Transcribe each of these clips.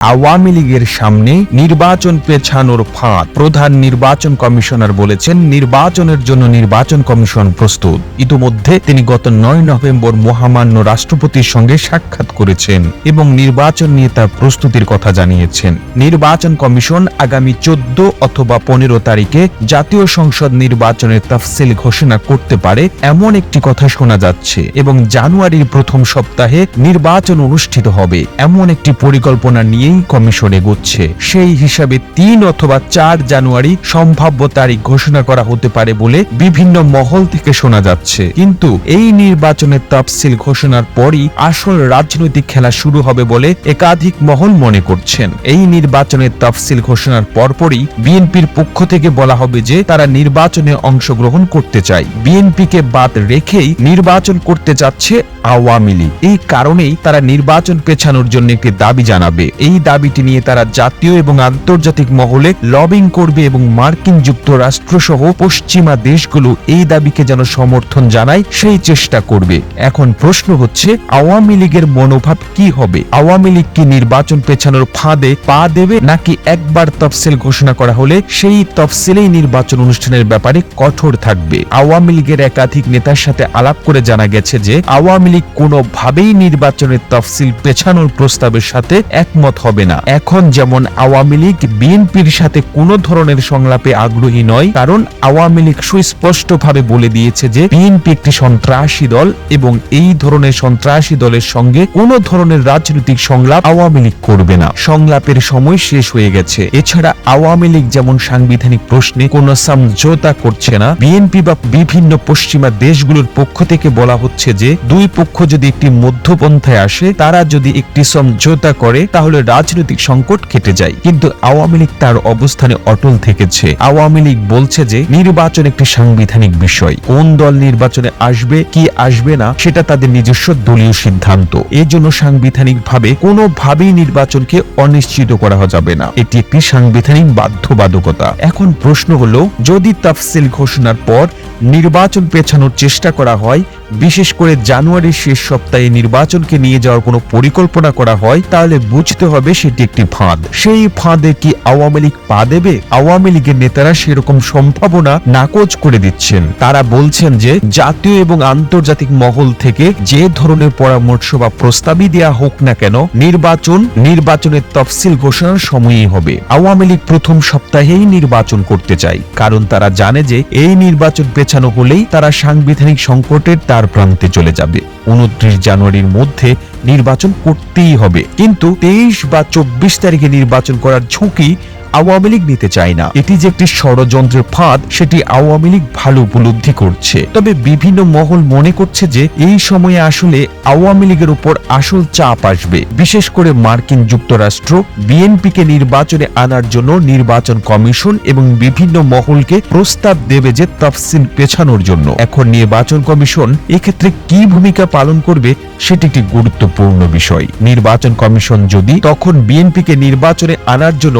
আওয়ামী লীগের সামনে নির্বাচন পেছানোর ফাঁদ, প্রধান নির্বাচন কমিশনার বলেছেন নির্বাচনের জন্য নির্বাচন কমিশন প্রস্তুত। ইতিমধ্যে তিনি গত নয় নভেম্বর মহামান্য রাষ্ট্রপতির সঙ্গে সাক্ষাৎ করেছেন এবং নির্বাচন নিয়ে তার প্রস্তুতির কথা জানিয়েছেন। নির্বাচন কমিশন আগামী চোদ্দ অথবা পনেরো তারিখে জাতীয় সংসদ নির্বাচনের তফসিল ঘোষণা করতে পারে এমন একটি কথা শোনা যাচ্ছে এবং জানুয়ারির প্রথম সপ্তাহে নির্বাচন অনুষ্ঠিত হবে। এমন একটি পরিকল্পনা নিয়েই কমিশন এগোচ্ছে সেই হিসাবে তিন অথবা চার জানুয়ারি সম্ভাব্য তারিখ ঘোষণা করা হতে পারে বলে বিভিন্ন মহল থেকে শোনা যাচ্ছে। কিন্তু এই নির্বাচনের তফসিল ঘোষণার পরই আসল রাজনৈতিক খেলা শুরু হবে বলে একাধিক মহল মনে করছেন। এই নির্বাচনের তফসিল ঘোষণার পরপরই বিএনপির পক্ষ থেকে বলা হবে যে তারা নির্বাচনে অংশগ্রহণ করতে চায়। বিএনপিকে বাদ রেখেই নির্বাচন করতে চাচ্ছে আওয়ামী লীগ। এই কারণেই তারা নির্বাচন পেছানোর জন্য একটি দাবি জানাবে। এই দাবিটি নিয়ে তারা জাতীয় এবং আন্তর্জাতিক মহলে লবিং করবে এবং মার্কিন যুক্তরাষ্ট্র সহ পশ্চিমা দেশগুলো এই দাবিকে যেন সমর্থন জানায়, সেই চেষ্টা করবে। এখন প্রশ্ন হচ্ছে, আওয়ামী লীগের মনোভাব কি হবে? আওয়ামী লীগ কি নির্বাচন পেছানোর ফাঁদে পা দেবে, নাকি একবার তফসিল ঘোষণা করা হলে সেই তফসিলেই নির্বাচন অনুষ্ঠানের ব্যাপারে কঠোর থাকবে? আওয়ামী লীগের একাধিক নেতার সাথে আলাপ করে জানা গেছে যে, আওয়ামী লীগ কোনোভাবেই নির্বাচনের তফসিল পেছানোর প্রস্তাবের সাথে একমত হবে না। এখন যেমন আওয়ামী লীগ বিএনপির সাথে কোনো ধরনের সংলাপে আগ্রহী নয়, কারণ আওয়ামী লীগ সুস্পষ্টভাবে বলে দিয়েছে যে বিএনপি একটি সন্ত্রাসী দল এবং এই ধরনের সন্ত্রাসী দলের সঙ্গে কোনো ধরনের রাজনৈতিক সংলাপ আওয়ামী লীগ করবে না। সংলাপের সময় শেষ হয়ে গেছে। এছাড়া আওয়ামী লীগ যেমন সাংবিধানিক প্রশ্নে কোনো সমঝোতা করছে না, বিএনপি বা বিভিন্ন পশ্চিমা দেশগুলোর পক্ষ থেকে বলা হচ্ছে যে দুই পক্ষ যদি একটি মধ্যপন্থায় আসে, তারা যদি একটি সমঝোতা করে, তাহলে রাজনৈতিক সংকট কেটে যায়। কিন্তু আওয়ামী লীগ তার অবস্থানে অটল থেকেছে। আওয়ামী লীগ বলছে যে, নির্বাচন একটি সাংবিধানিক বিষয়। কোন দল নির্বাচনে আসবে, কি আসবে না, সেটা তাদের নিজস্ব দলীয় সিদ্ধান্ত। এর জন্য সাংবিধানিকভাবে কোনোভাবেই নির্বাচনকে অনিশ্চিত করা যাবে না। এটি একটি সাংবিধানিক বাধ্যবাধকতা। এখন প্রশ্ন হলো, যদি তাফসিল ঘোষণার পর নির্বাচন পেছানোর চেষ্টা করা হয় বিশেষ করে জানুয়ারির শেষ সপ্তাহে নির্বাচনকে নিয়ে যাওয়ার কোনো পরিকল্পনা করা হয়, তাহলে বুঝতে হবে সেটি একটি ফাঁদ। সেই ফাঁদে কি আওয়ামী লীগ পা দেবে? আওয়ামী লীগের নেতারা সেরকম সম্ভাবনা নাকচ করে দিচ্ছেন। তারা বলছেন যে, জাতীয় এবং আন্তর্জাতিক মহল থেকে যে ধরনের পরামর্শ বা প্রস্তাবই দেয়া হোক না কেন, নির্বাচন, নির্বাচনের তফসিল ঘোষণার সময়ই হবে। আওয়ামী লীগ প্রথম সপ্তাহেই নির্বাচন করতে চায়। কারণ তারা জানে যে, এই নির্বাচন পেছানো হলেই তারা সাংবিধানিক সংকটের তার প্রান্তে চলে যাবে। উনত্রিশ জানুয়ারির মধ্যে নির্বাচন করতেই হবে। কিন্তু তেইশ বা চব্বিশ তারিখে নির্বাচন করার ঝুঁকি আওয়ামী লীগ নিতে চায় না। এটি যে একটি ষড়যন্ত্রের ফাঁদ, সেটি আওয়ামী লীগ ভালো উপলব্ধি করছে। তবে বিভিন্ন মহল মনে করছে যে, এই সময়ে আসলে আওয়ামী লীগের উপর আসল চাপ আসবে। বিশেষ করে মার্কিন যুক্তরাষ্ট্র, বিএনপিকে নির্বাচনে আনার জন্য নির্বাচন কমিশন এবং বিভিন্ন মহলকে প্রস্তাব দেবে যে তফসিল পেছানোর জন্য। এখন নির্বাচন কমিশন এক্ষেত্রে কি ভূমিকা পালন করবে, সেটি একটি গুরুত্বপূর্ণ বিষয়। নির্বাচন কমিশন যদি তখন বিএনপিকে নির্বাচনে আনার জন্য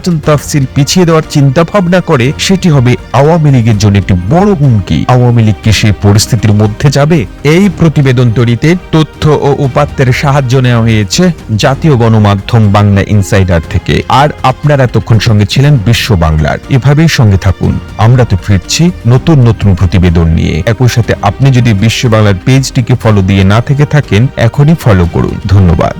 নির্বাচন তফসিল পিছিয়ে দেওয়ার চিন্তা ভাবনা করে, সেটি হবে আওয়ামী লীগের জন্য একটি বড় হুমকি। আওয়ামী লীগ কি সেই পরিস্থিতির মধ্যে যাবে? এই প্রতিবেদন তৈরিতে তথ্য ও উপাত্তের সাহায্য নেওয়া হয়েছে জাতীয় গণমাধ্যম বাংলা ইনসাইডার থেকে। আর আপনারা এতক্ষণ সঙ্গে ছিলেন বিশ্ব বাংলার। এভাবেই সঙ্গে থাকুন। আমরা তো ফিরছি নতুন নতুন প্রতিবেদন নিয়ে। একই সাথে আপনি যদি বিশ্ব বাংলার পেজটিকে ফলো দিয়ে না থেকে থাকেন, এখনই ফলো করুন। ধন্যবাদ।